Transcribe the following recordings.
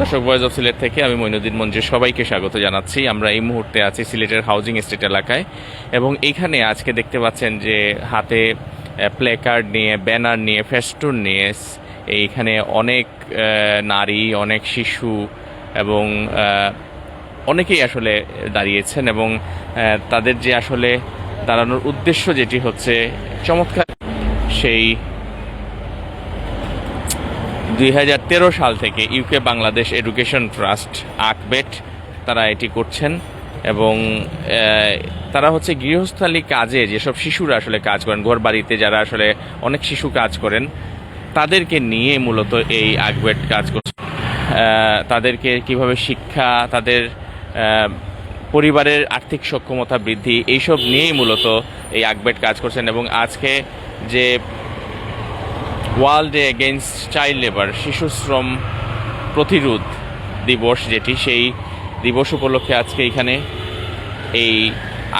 দর্শক boys of Sylhet থেকে আমি মইনুদ্দিন মঞ্জুর সবাইকে স্বাগত জানাচ্ছি। আমরা এই মুহূর্তে আছি সিলেটের হাউজিং এস্টেট এলাকায় এবং এইখানে আজকে দেখতে পাচ্ছেন যে হাতে প্লে কার্ড নিয়ে ব্যানার নিয়ে ফেস্টুন নিয়ে এইখানে অনেক নারী, অনেক শিশু এবং অনেকেই আসলে দাঁড়িয়েছেন এবং তাদের যে আসলে দাঁড়ানোর উদ্দেশ্য যেটি হচ্ছে চমৎকার সেই দুই হাজার তেরো সাল থেকে ইউকে বাংলাদেশ এডুকেশন ট্রাস্ট আকবেট তারা এটি করছেন এবং তারা হচ্ছে গৃহস্থালী কাজে যেসব শিশুরা আসলে কাজ করেন ঘর বাড়িতে যারা আসলে অনেক শিশু কাজ করেন, তাদেরকে নিয়ে মূলত এই আকবেট কাজ করছে তাদেরকে কীভাবে শিক্ষা, তাদের পরিবারের আর্থিক সক্ষমতা বৃদ্ধি, এইসব নিয়েই মূলত এই আকবেট কাজ করছেন এবং আজকে যে world day against child labour শিশু শ্রম প্রতিরোধ দিবস যেটি, সেই দিবস উপলক্ষে আজকে এখানে এই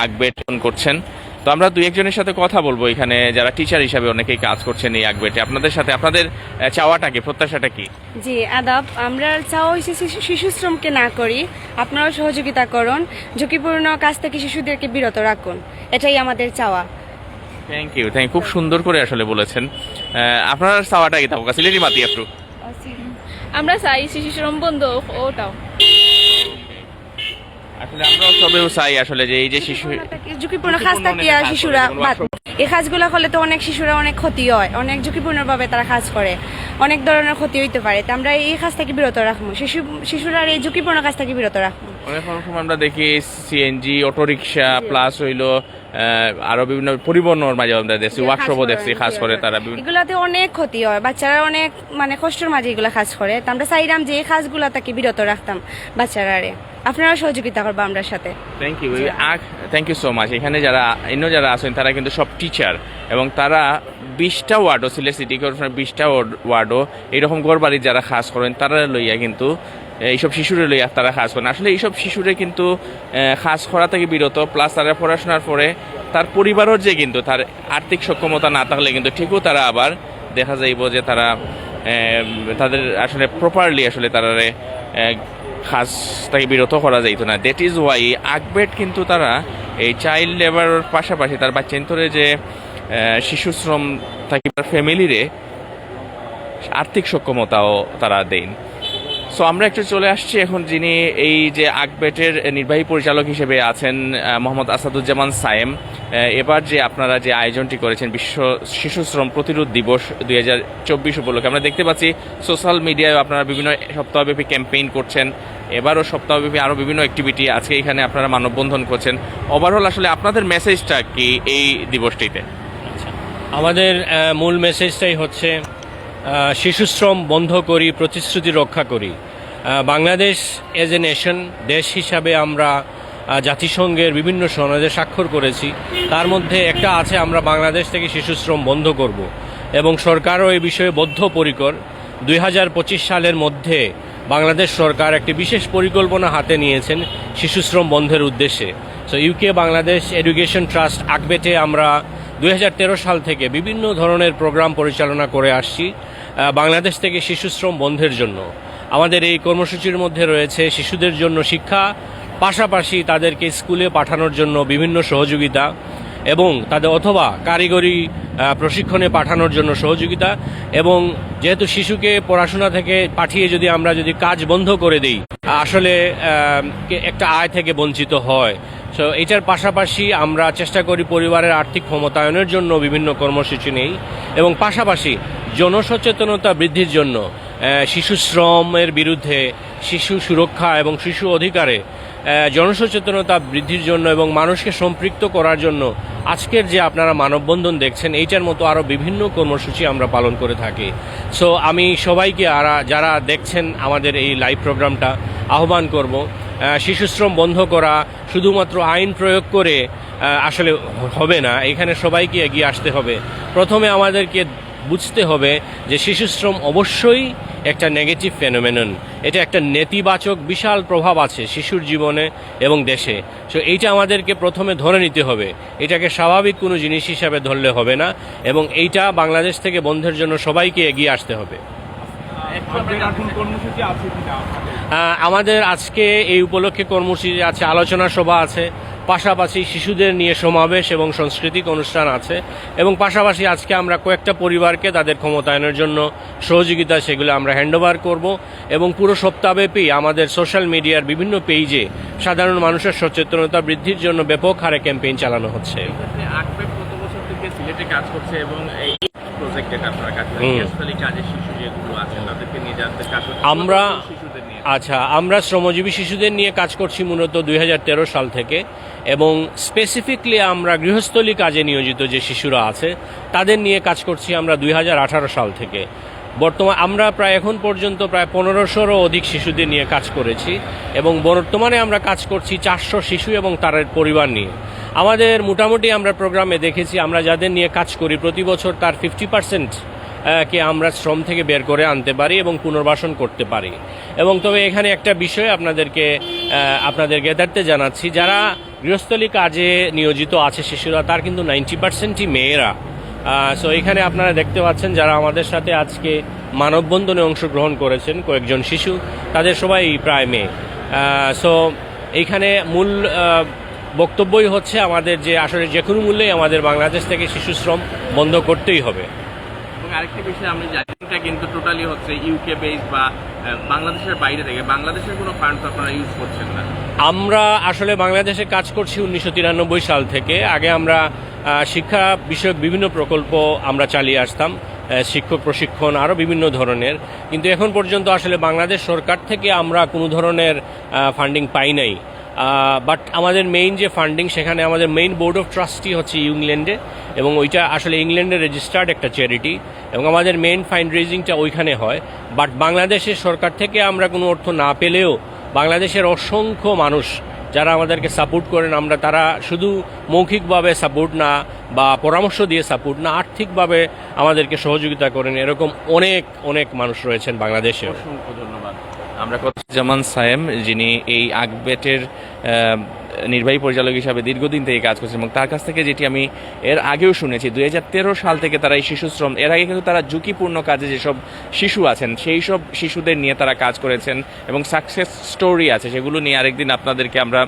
আগবেটন করছেন। তো আমরা দুই একজনের সাথে কথা বলব এখানে, যারা টিচার হিসাবে অনেকেই কাজ করছেন এই আগবেটে। আপনাদের সাথে, আপনাদের চাওয়াটা কি, প্রত্যাশাটা কি? জি, আদাব, আমরা চাও হয়েছে শিশু শ্রমকে না করি, আপনারাও সহযোগিতা করুন, ঝুঁকিপূর্ণ কাজ থেকে শিশুদেরকে বিরত রাখুন, এটাই আমাদের চাওয়া। থ্যাংক ইউ থ্যাংক খুব সুন্দর করে আসলে বলেছেন। আপনার চাওয়াটা কি থাকুক সিলেটি মাতি একটু। আমরা চাই শিশু শ্রম বন্ধ ওটাও। আসলে আমরাও সবেও চাই আসলে যে এই যে শিশু ঝুঁকিপূর্ণ কাজ থেকে আর শিশুরা? এই কাজগুলো হলে তো অনেক শিশুরা অনেক ক্ষতি হয় অনেক ঝুঁকিপূর্ণ ভাবে তারা কাজ করে। অনেক ধরনের ক্ষতি হইতে পারে। তো আমরা এই কাজ থেকে বিরত রাখব। শিশু শিশুরা এই ঝুঁকিপূর্ণ কাজ থেকে বিরত রাখব। অনেক সময় আমরা দেখি সিএনজি অটোরিকশা প্লাস হইল আরও বিভিন্ন পরিবহনের মাঝে আমরা দেখছি ওয়ার্কশপও দেখছি খাস করে তারা এগুলাতে অনেক ক্ষতি হয়। বাচ্চারা অনেক মানে কষ্টের মাঝে এগুলা কাজ করে। তো আমরা চাইলাম যে এই কাজগুলা তাকে বিরত রাখতাম বাচ্চারারে আপনারা সহযোগিতা করব আমরা সাথে। Thank you thank you so much এখানে যারা অন্য যারা আছেন তারা কিন্তু সব টিচার এবং তারা বিশটা ওয়ার্ডও সিলেট সিটি কর্পোরেশনের বিশটা ওয়ার্ডও এইরকম ঘর বাড়ির যারা কাজ করেন, তারা লইয়া কিন্তু এইসব শিশুরে লইয়া তারা কাজ করেন। আসলে এইসব শিশুরে কিন্তু কাজ করা থেকে বিরত প্লাস তারা পড়াশোনার পরে তার পরিবারের যে কিন্তু তার আর্থিক সক্ষমতা না থাকলে কিন্তু ঠিকও তারা আবার দেখা যাইব যে তারা তাদের আসলে প্রপারলি আসলে তারা কাজ থেকে বিরত করা যাইতো না। দ্যাট ইজ ওয়াই আকবেট কিন্তু তারা এই চাইল্ড লেবারের পাশাপাশি তার বাচ্চান্তরে যে শিশু শ্রম থাকি ফ্যামিলিরে আর্থিক সক্ষমতাও তারা দেন। সো আমরা একটু চলে আসছি এখন যিনি এই যে আকবেটের নির্বাহী পরিচালক হিসেবে আছেন মোহাম্মদ আসাদুজ্জামান সায়েম। এবার যে আপনারা যে আয়োজনটি করেছেন, বিশ্ব শিশু শ্রম প্রতিরোধ দিবস দুই হাজার চব্বিশ উপলক্ষে, আমরা দেখতে পাচ্ছি সোশ্যাল মিডিয়ায় আপনারা বিভিন্ন সপ্তাহব্যাপী ক্যাম্পেইন করছেন, এবারও সপ্তাহব্যাপী আরও বিভিন্ন অ্যাক্টিভিটি আজকে এখানে আপনারা মানববন্ধন করছেন। ওভারঅল আসলে আপনাদের মেসেজটা কি এই দিবসটিতে? আমাদের মূল মেসেজটাই হচ্ছে শিশুশ্রম বন্ধ করি, প্রতিশ্রুতি রক্ষা করি। বাংলাদেশ এজ এ নেশন দেশ হিসাবে আমরা জাতিসংঘের বিভিন্ন সনদে স্বাক্ষর করেছি। তার মধ্যে একটা আছে, আমরা বাংলাদেশ থেকে শিশুশ্রম বন্ধ করব। এবং সরকারও এই বিষয়ে বদ্ধপরিকর। দুই হাজার পঁচিশ সালের মধ্যে বাংলাদেশ সরকার একটি বিশেষ পরিকল্পনা হাতে নিয়েছেন শিশুশ্রম বন্ধের উদ্দেশ্যে। So UK Bangladesh education trust আকবেটে আমরা দুই হাজার তেরো সাল থেকে বিভিন্ন ধরনের প্রোগ্রাম পরিচালনা করে আসছি বাংলাদেশ থেকে শিশুশ্রম বন্ধের জন্য। আমাদের এই কর্মসূচির মধ্যে রয়েছে শিশুদের জন্য শিক্ষা, পাশাপাশি তাদেরকে স্কুলে পাঠানোর জন্য বিভিন্ন সহযোগিতা এবং তাদের অথবা কারিগরি প্রশিক্ষণে পাঠানোর জন্য সহযোগিতা এবং যেহেতু শিশুকে পড়াশোনা থেকে পাঠিয়ে যদি আমরা যদি কাজ বন্ধ করে দিই, আসলে একটা আয় থেকে বঞ্চিত হয়। সো এটার পাশাপাশি আমরা চেষ্টা করি পরিবারের আর্থিক ক্ষমতায়নের জন্য বিভিন্ন কর্মসূচি নেই এবং পাশাপাশি জনসচেতনতা বৃদ্ধির জন্য শিশু শ্রমের বিরুদ্ধে শিশু সুরক্ষা এবং শিশু অধিকারে জনসচেতনতা বৃদ্ধির জন্য এবং মানুষকে সম্পৃক্ত করার জন্য আজকের যে আপনারা মানববন্ধন দেখছেন, এইটার মতো আরও বিভিন্ন কর্মসূচি আমরা পালন করে থাকি। সো আমি সবাইকে আরা যারা দেখছেন আমাদের এই লাইভ প্রোগ্রামটা আহ্বান করব শিশুশ্রম বন্ধ করা শুধুমাত্র আইন প্রয়োগ করে আসলে হবে না। এখানে সবাইকে এগিয়ে আসতে হবে। প্রথমে আমাদেরকে বুঝতে হবে যে শিশুশ্রম অবশ্যই একটা নেগেটিভ ফেনোমেনন এটা একটা নেতিবাচক বিশাল প্রভাব আছে শিশুর জীবনে এবং দেশে। সো এইটা আমাদেরকে প্রথমে ধরে নিতে হবে। এটাকে স্বাভাবিক কোনো জিনিস হিসাবে ধরলে হবে না এবং এইটা বাংলাদেশ থেকে বন্ধের জন্য সবাইকে এগিয়ে আসতে হবে। আমাদের আজকে এই উপলক্ষে কর্মসূচি আছে আলোচনা সভা আছে পাশাপাশি শিশুদের নিয়ে সমাবেশ এবং সাংস্কৃতিক অনুষ্ঠান আছে এবং পাশাপাশি আজকে আমরা কয়েকটা পরিবারকে তাদের ক্ষমতায়নের জন্য সহযোগিতা সেগুলো আমরা হ্যান্ডওভার করব এবং পুরো সপ্তাহব্যাপী আমাদের সোশ্যাল মিডিয়ার বিভিন্ন পেজে সাধারণ মানুষের সচেতনতা বৃদ্ধির জন্য ব্যাপক হারে ক্যাম্পেইন চালানো হচ্ছে। সিলেটে কাজ করছে এবং এই প্রজেক্টে আপনারা কাজ করছেন কাজের শিশু যেগুলো আছে তাদেরকে নিয়ে যাদের কাজ আমরা- আচ্ছা আমরা শ্রমজীবী শিশুদের নিয়ে কাজ করছি মূলত দুই হাজার তেরো সাল থেকে এবং স্পেসিফিকলি আমরা গৃহস্থলী কাজে নিয়োজিত যে শিশুরা আছে তাদের নিয়ে কাজ করছি আমরা দুই হাজার আঠারো সাল থেকে। বর্তমান আমরা প্রায় এখন পর্যন্ত প্রায় পনেরোশোরও অধিক শিশুদের নিয়ে কাজ করেছি এবং বর্তমানে আমরা কাজ করছি চারশো শিশু এবং তার পরিবার নিয়ে। আমাদের মোটামুটি আমরা প্রোগ্রামে দেখেছি, আমরা যাদের নিয়ে কাজ করি, প্রতি বছর তার ফিফটি পার্সেন্ট কে আমরা শ্রম থেকে বের করে আনতে পারি এবং পুনর্বাসন করতে পারি। এবং তবে এখানে একটা বিষয় আপনাদেরকে আপনাদের জ্ঞাতার্থে জানাচ্ছি, যারা গৃহস্থলী কাজে নিয়োজিত আছে শিশুরা, তার কিন্তু নাইনটি পার্সেন্টই মেয়েরা। সো এখানে আপনারা দেখতে পাচ্ছেন যারা আমাদের সাথে আজকে মানববন্ধনে অংশগ্রহণ করেছেন, কয়েকজন শিশু, তাদের সবাই প্রায় মেয়ে। সো এইখানে মূল বক্তব্যই হচ্ছে আমাদের যে আসলে যে কোনো মূল্যেই আমাদের বাংলাদেশ থেকে শিশু শ্রম বন্ধ করতেই হবে। এবং আরেকটি বিষয় আমি জানি এটা কিন্তু টোটালি হচ্ছে ইউকে বেস বা বাংলাদেশের বাইরে থেকে। বাংলাদেশের কোনো ফান্ড আপনারা ইউজ করছেন না। আমরা আসলে বাংলাদেশে কাজ করছি উনিশশো তিরানব্বই সাল থেকে। আগে আমরা শিক্ষা বিষয়ক বিভিন্ন প্রকল্প আমরা চালিয়ে আসতাম শিক্ষক প্রশিক্ষণ আরও বিভিন্ন ধরনের। কিন্তু এখন পর্যন্ত আসলে বাংলাদেশ সরকার থেকে আমরা কোনো ধরনের ফান্ডিং পাই নাই। বাট আমাদের মেইন যে ফান্ডিং সেখানে আমাদের মেইন বোর্ড অফ ট্রাস্টি হচ্ছে ইংল্যান্ডে, এবং ওইটা আসলে ইংল্যান্ডে রেজিস্টার্ড একটা চ্যারিটি এবং আমাদের মেইন ফাইন্ড রেজিংটা ওইখানে হয়। বাট বাংলাদেশের সরকার থেকে আমরা কোনো অর্থ না পেলেও, বাংলাদেশের অসংখ্য মানুষ যারা আমাদেরকে সাপোর্ট করেন, আমরা তারা শুধু মৌখিকভাবে সাপোর্ট না, বা পরামর্শ দিয়ে সাপোর্ট না, আর্থিকভাবে আমাদেরকে সহযোগিতা করেন। এরকম অনেক অনেক মানুষ রয়েছেন বাংলাদেশে অসংখ্য ধন্যবাদ। আমরা জামান সায়েম যিনি এই আকবেটের নির্বাহী পরিচালক হিসাবে দীর্ঘদিন থেকে কাজ করছেন এবং তার কাছ থেকে যেটি আমি এর আগেও শুনেছি দুই হাজার তেরো সাল থেকে তারা এই শিশু শ্রম এর আগে কিন্তু তারা ঝুঁকিপূর্ণ কাজে যেসব শিশু আছেন সেই সব শিশুদের নিয়ে তারা কাজ করেছেন এবং সাকসেস স্টোরি আছে সেগুলো নিয়ে আরেকদিন আপনাদেরকে আমরা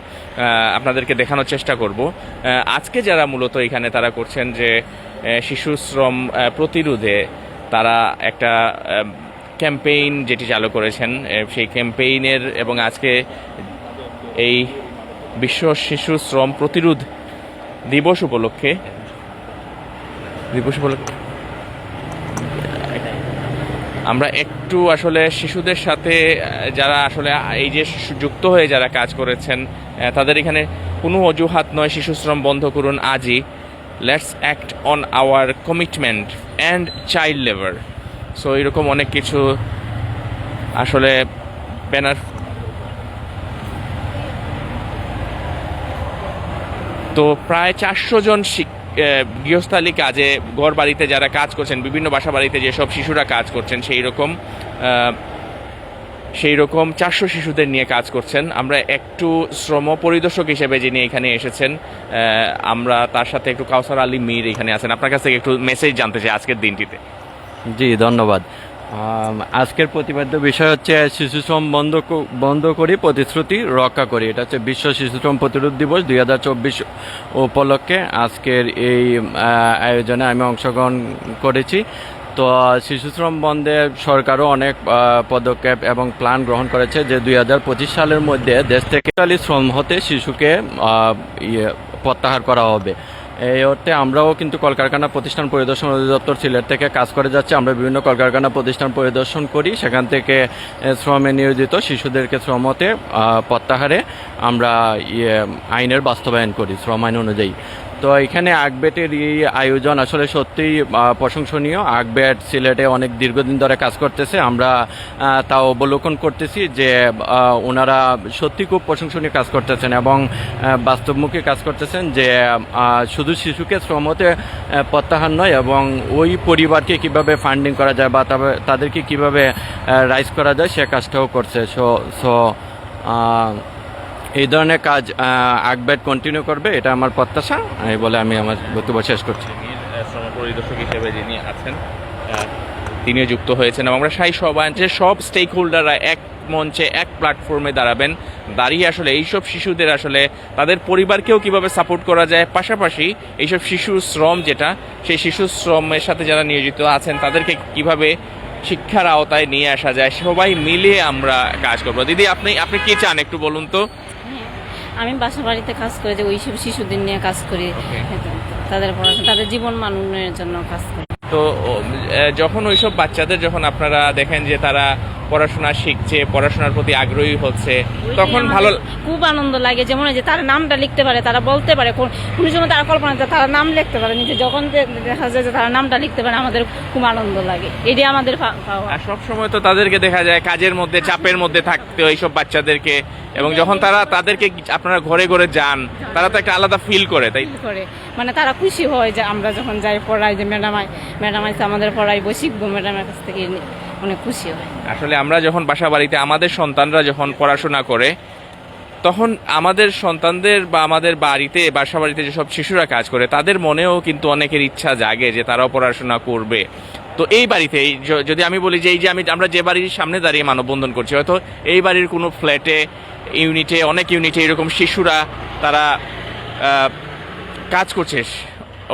আপনাদেরকে দেখানোর চেষ্টা করব। আজকে যারা মূলত এখানে তারা করছেন যে আহ, শিশু শ্রম প্রতিরোধে তারা একটা ক্যাম্পেইন যেটি চালু করেছেন সেই ক্যাম্পেইনের এবং আজকে এই বিশ্ব শিশু শ্রম প্রতিরোধ দিবস উপলক্ষে দিবস উপলক্ষে আমরা একটু আসলে শিশুদের সাথে, যারা আসলে এই যে যুক্ত হয়ে যারা কাজ করেছেন তাদের এখানে কোনো অজুহাত নয়, শিশু শ্রম বন্ধ করুন আজই। Let's act on our commitment and child labour so এরকম অনেক কিছু আসলে ব্যানার তো প্রায় চারশো জন গৃহস্থালী কাজে ঘর বাড়িতে যারা কাজ করছেন, বিভিন্ন বাসা বাড়িতে যেসব শিশুরা কাজ করছেন সেই রকম সেই রকম চারশো শিশুদের নিয়ে কাজ করছেন। আমরা একটু শ্রম পরিদর্শক হিসেবে যিনি এখানে এসেছেন আমরা তার সাথে একটু কাউসার আলী মীর এখানে আছেন। আপনার কাছ থেকে একটু মেসেজ জানতে চাই আজকের দিনটিতে। জি, ধন্যবাদ। আজকের প্রতিপাদ্য বিষয় হচ্ছে শিশু শ্রম বন্ধ বন্ধ করি, প্রতিশ্রুতি রক্ষা করি। এটা হচ্ছে বিশ্ব শিশু শ্রম প্রতিরোধ দিবস দুই হাজার চব্বিশ উপলক্ষে আজকের এই আয়োজনে আমি অংশগ্রহণ করেছি। তো শিশু শ্রম বন্ধে সরকারও অনেক পদক্ষেপ এবং প্ল্যান গ্রহণ করেছে যে দুই হাজার পঁচিশ সালের মধ্যে দেশ থেকে শ্রম হতে শিশুকে ইয়ে প্রত্যাহার করা হবে। এই অর্থে আমরাও কিন্তু কলকারখানা প্রতিষ্ঠান পরিদর্শন অধিদপ্তর সিলেট থেকে কাজ করে যাচ্ছে। আমরা বিভিন্ন কলকারখানা প্রতিষ্ঠান পরিদর্শন করি। সেখান থেকে শ্রমে নিয়োজিত শিশুদেরকে শ্রমতে প্রত্যাহারে আমরা ইয়ে আইনের বাস্তবায়ন করি, শ্রম আইন অনুযায়ী। তো এখানে আকবেটের এই আয়োজন আসলে সত্যিই প্রশংসনীয়। আকবেট সিলেটে অনেক দীর্ঘদিন ধরে কাজ করতেছে। আমরা তা অবলোকন করতেছি যে ওনারা সত্যি খুব প্রশংসনীয় কাজ করতেছেন এবং বাস্তবমুখী কাজ করতেছেন যে শুধু শিশুকে শ্রমতে প্রত্যাহার নয় এবং ওই পরিবারকে কীভাবে ফান্ডিং করা যায় বা তাদেরকে কীভাবে রাইজ করা যায় সে কাজটাও করছে। সো সো এই ধরনের কাজ আকবেট কন্টিনিউ করবে, এটা আমার প্রত্যাশা। এই বলে আমি আমার বক্তব্য শেষ করছি। পরিদর্শক হিসেবে যিনি আছেন তিনিও যুক্ত হয়েছেন এবং আমরা সাই সবাই সব স্টেক হোল্ডাররা এক মঞ্চে, এক প্ল্যাটফর্মে দাঁড়াবেন। দাঁড়িয়ে আসলে এইসব শিশুদের আসলে তাদের পরিবারকেও কীভাবে সাপোর্ট করা যায়, পাশাপাশি এইসব শিশু শ্রম যেটা, সেই শিশু শ্রমের সাথে যারা নিয়োজিত আছেন, তাদেরকে কীভাবে শিক্ষার আওতায় নিয়ে আসা যায়, সবাই মিলে আমরা কাজ করব। দিদি, আপনি আপনি কি চান একটু বলুন তো? আমি বাসা বাড়িতে কাজ করি যে ওইসব শিশুদের নিয়ে কাজ করি। তাদের পড়াশোনা তাদের জীবন মাননের জন্য কাজ করি। তো যখন ওইসব বাচ্চাদের যখন আপনারা দেখেন যে তারা পড়াশোনা শিখছে পড়াশোনার প্রতি আগ্রহী হচ্ছে তখন ভালো খুব আনন্দ লাগে যেমন যে তারা নামটা লিখতে পারে তারা বলতে পারে কোন সময় তারা কল্পনা তারা নাম লিখতে পারে নিজে যখন দেখা যায় যে তারা নামটা লিখতে পারে আমাদের খুব আনন্দ লাগে। এটাই আমাদের আর সব সময় তো তাদেরকে দেখা যায় কাজের মধ্যে চাপের মধ্যে থাকতে এইসব বাচ্চাদেরকে এবং যখন তারা তাদেরকে আপনারা ঘরে ঘরে যান তারা তো একটা আলাদা ফিল করে তাই করে। মানে তারা খুশি হয় যে আমরা যখন যাই পড়াই যে ম্যাডাম ম্যাডাম আমাদের পড়াইবো শিখব ম্যাডামের কাছ থেকে খুশি হয়। আসলে আমরা যখন বাসা বাড়িতে আমাদের সন্তানরা যখন পড়াশোনা করে, তখন আমাদের সন্তানদের বা আমাদের বাড়িতে, বাসা বাড়িতে যেসব শিশুরা কাজ করে, তাদের মনেও কিন্তু অনেকের ইচ্ছা জাগে যে তারাও পড়াশোনা করবে। তো এই বাড়িতে যদি আমি বলি যে এই যে আমি, আমরা যে বাড়ির সামনে দাঁড়িয়ে মানববন্ধন করছি, হয়তো এই বাড়ির কোনো ফ্ল্যাটে, ইউনিটে, অনেক ইউনিটে এরকম শিশুরা তারা কাজ করছে।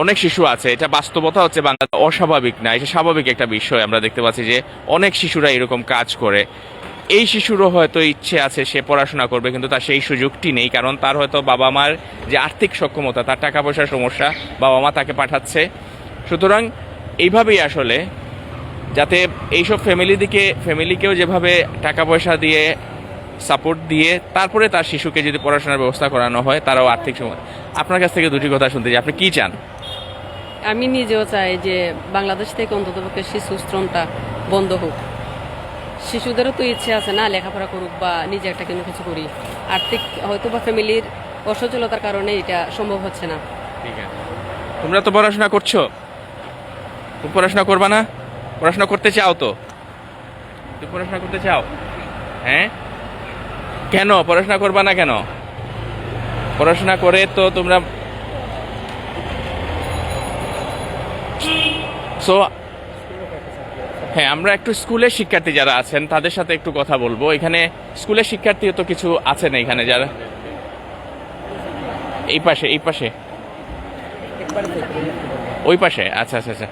অনেক শিশু আছে, এটা বাস্তবতা হচ্ছে বাংলা অস্বাভাবিক না, এটা স্বাভাবিক একটা বিষয়। আমরা দেখতে পাচ্ছি যে অনেক শিশুরা এরকম কাজ করে। এই শিশুরও হয়তো ইচ্ছে আছে সে পড়াশোনা করবে, কিন্তু তার সেই সুযোগটি নেই, কারণ তার হয়তো বাবা মার যে আর্থিক সক্ষমতা, তার টাকা পয়সার সমস্যা বাবা মা তাকে পাঠাচ্ছে। সুতরাং এইভাবেই আসলে যাতে এইসব ফ্যামিলি দিকে ফ্যামিলিকেও যেভাবে টাকা পয়সা দিয়ে সাপোর্ট দিয়ে, তারপরে তার শিশুকে যদি পড়াশোনার ব্যবস্থা করানো হয়, তারাও আর্থিক সময় আপনার কাছ থেকে দুটি কথা শুনতে চাই, আপনি কি চান? আমি নিজেও চাই যে বাংলাদেশ থেকে অন্ততপক্ষে শিশু শ্রমটা বন্ধ হোক। শিশুদেরও তো ইচ্ছে আছে না লেখাপড়া করুক বা নিজে একটা কোনো কিছু করি। আর্থিক হয়তো বা ফ্যামিলির অসচলতার কারণে এটা সম্ভব হচ্ছে না। তোমরা তো পড়াশোনা করছ। পড়াশোনা করবা না? পড়াশোনা করতে চাও তো? পড়াশোনা করতে চাও? হ্যাঁ? কেন? পড়াশোনা করবা না কেন? পড়াশোনা করে তো তোমরা সো হ্যাঁ আমরা একটু স্কুলের শিক্ষার্থী যারা আছেন, তাদের সাথে একটু কথা বলব। এখানে স্কুলের শিক্ষার্থীও তো কিছু আছেন এখানে, যারা এই পাশে এই পাশে। ওই পাশে আচ্ছা আচ্ছা আচ্ছা।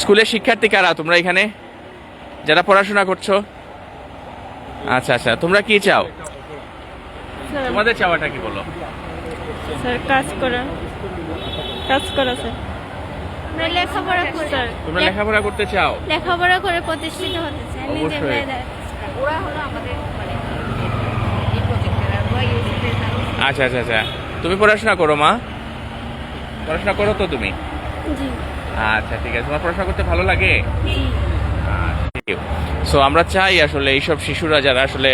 স্কুলের শিক্ষার্থী কারা তোমরা এখানে? যারা পড়াশোনা করছ? আচ্ছা আচ্ছা তোমরা কি চাও? তোমাদের চাওয়াটা কি বলো? কাজ করা। কাজ করা, স্যার। আমরা লেখাপড়া করে। তোমরা লেখাপড়া করতে চাও? লেখাপড়া করে প্রতিষ্ঠিত হতে চাই নিজের অবশ্যই। পায়ে দাঁড়াতে আচ্ছা আচ্ছা আচ্ছা। তুমি পড়াশোনা করো মা? পড়াশোনা করো তো তুমি? আচ্ছা ঠিক আছে। তোমার পড়াশোনা করতে ভালো লাগে? সো আমরা চাই আসলে এইসব শিশুরা যারা আসলে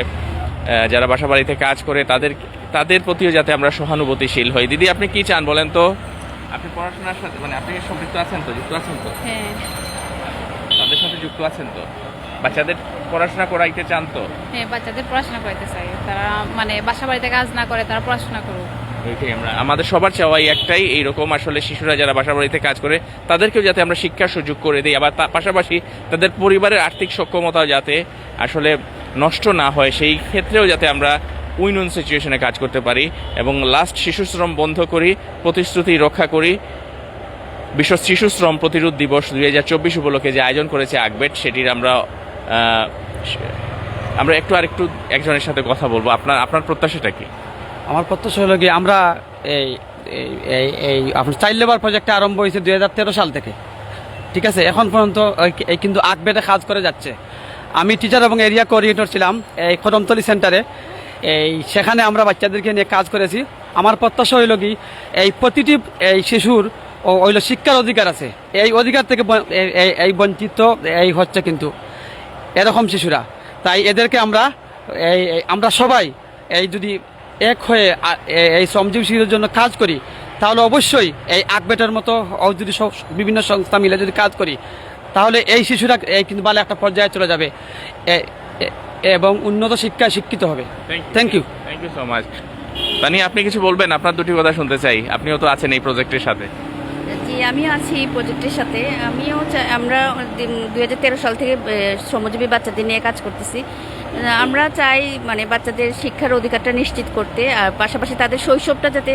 যারা বাসা বাড়িতে কাজ করে তাদের তাদের প্রতিও যাতে আমরা সহানুভূতিশীল হই। দিদি আপনি কি চান বলেন তো? আপনি পড়াশোনার সাথে মানে আপনি সম্পৃক্ত আছেন তো যুক্ত আছেন তো? হ্যাঁ। তাদের সাথে যুক্ত আছেন তো? বাচ্চাদের পড়াশোনা করাইতে চান তো? হ্যাঁ বাচ্চাদের পড়াশোনা করতে চাই। তারা মানে বাসা বাড়িতে কাজ না করে তারা পড়াশোনা করুক। এইটাই আমরা আমাদের সবার চাওয়াই একটাই এইরকম আসলে শিশুরা যারা বাসা বাড়িতে কাজ করে তাদেরকেও যাতে আমরা শিক্ষার সুযোগ করে দিই। আবার তার পাশাপাশি তাদের পরিবারের আর্থিক সক্ষমতা যাতে আসলে নষ্ট না হয় সেই ক্ষেত্রেও যাতে আমরা উইন উইন সিচুয়েশনে কাজ করতে পারি এবং লাস্ট শিশু শ্রম বন্ধ করি, প্রতিশ্রুতি রক্ষা করি। বিশ্ব শিশু শ্রম প্রতিরোধ দিবস দুই হাজার চব্বিশ উপলক্ষে যে আয়োজন করেছে আগবেট সেটির আমরা আমরা একটু আরেকটু একজনের সাথে কথা বলব। আপনার আপনার প্রত্যাশাটা কি? আমার প্রত্যাশা হলো কি, আমরা এই, এই- আপনার চাইল্ড লেবার প্রজেক্টটা আরম্ভ হয়েছে দুই হাজার তেরো সাল থেকে। ঠিক আছে? এখন পর্যন্ত কিন্তু আকবেটে কাজ করে যাচ্ছে। আমি টিচার এবং এরিয়া কোঅর্ডিনেটর ছিলাম এই কদমতলি সেন্টারে এই, সেখানে আমরা বাচ্চাদেরকে নিয়ে কাজ করেছি। আমার প্রত্যাশা হইল কি, এই প্রতিটি, এই শিশুর ও- হইল শিক্ষার অধিকার আছে। এই অধিকার থেকে এই- বঞ্চিত, এই হচ্ছে কিন্তু এরকম শিশুরা। তাই এদেরকে আমরা, এই আমরা সবাই এই যদি এক হয়ে এই শ্রমজীবী শিশুদের জন্য কাজ করি, তাহলে অবশ্যই এই আকবেটার মতো যদি বিভিন্ন সংস্থা মিলে যদি কাজ করি, তাহলে এই শিশুরা, এই কিন্তু ভালো একটা পর্যায়ে চলে যাবে। এবং উন্নত শিক্ষায় শিক্ষিত হবে। Thank you thank you so much Tani আপনি কিছু বলবেন? আপনার দুটি কথা শুনতে চাই। আপনিও তো আছেন এই প্রজেক্টের সাথে। জি আমি আছি এই প্রজেক্টের সাথে। আমিও আমরা দুই হাজার তেরো সাল থেকে শ্রমজীবী বাচ্চাদের নিয়ে কাজ করতেছি। আমরা চাই মানে বাচ্চাদের শিক্ষার অধিকারটা নিশ্চিত করতে আর পাশাপাশি তাদের শৈশবটা যাতে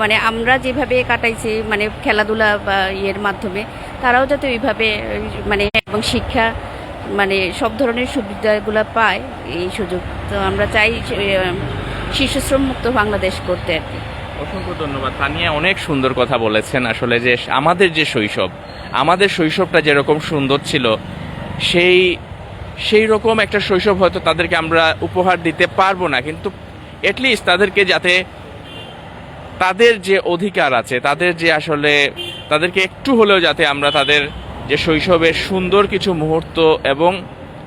মানে আমরা যেভাবে কাটাইছি মানে খেলাধুলা বা ইয়ের মাধ্যমে তারাও যাতে ওইভাবে মানে এবং শিক্ষা মানে সব ধরনের সুবিধাগুলো পায়, এই সুযোগ। তো আমরা চাই শিশুশ্রম মুক্ত বাংলাদেশ করতে আর কি। অসংখ্য ধন্যবাদ। তানিয়া অনেক সুন্দর কথা বলেছেন আসলে যে আমাদের যে শৈশব, আমাদের শৈশবটা যেরকম সুন্দর ছিল, সেই সেই রকম একটা শৈশব হয়তো তাদেরকে আমরা উপহার দিতে পারব না, কিন্তু এটলিস্ট তাদেরকে যাতে তাদের যে অধিকার আছে, তাদের যে আসলে, তাদেরকে একটু হলেও যাতে আমরা তাদের যে শৈশবের সুন্দর কিছু মুহূর্ত এবং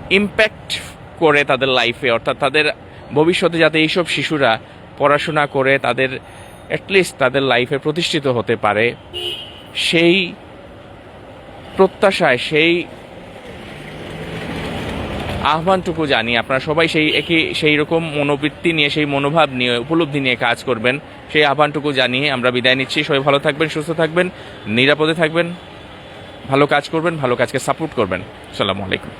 ইম্প্যাক্ট করে তাদের লাইফে অর্থাৎ তাদের ভবিষ্যতে যাতে এইসব শিশুরা পড়াশোনা করে, তাদের অ্যাটলিস্ট তাদের লাইফে প্রতিষ্ঠিত হতে পারে, সেই প্রত্যাশায়, সেই আহ্বানটুকু জানি আপনারা সবাই সেই একই, সেই রকম মনোবৃত্তি নিয়ে, সেই মনোভাব নিয়ে, উপলব্ধি নিয়ে কাজ করবেন। সেই আহ্বানটুকু জানিয়ে আমরা বিদায় নিচ্ছি। সবাই ভালো থাকবেন, সুস্থ থাকবেন, নিরাপদে থাকবেন। ভালো কাজ করবেন ভালো কাজকে সাপোর্ট করবেন। সালামু আলাইকুম।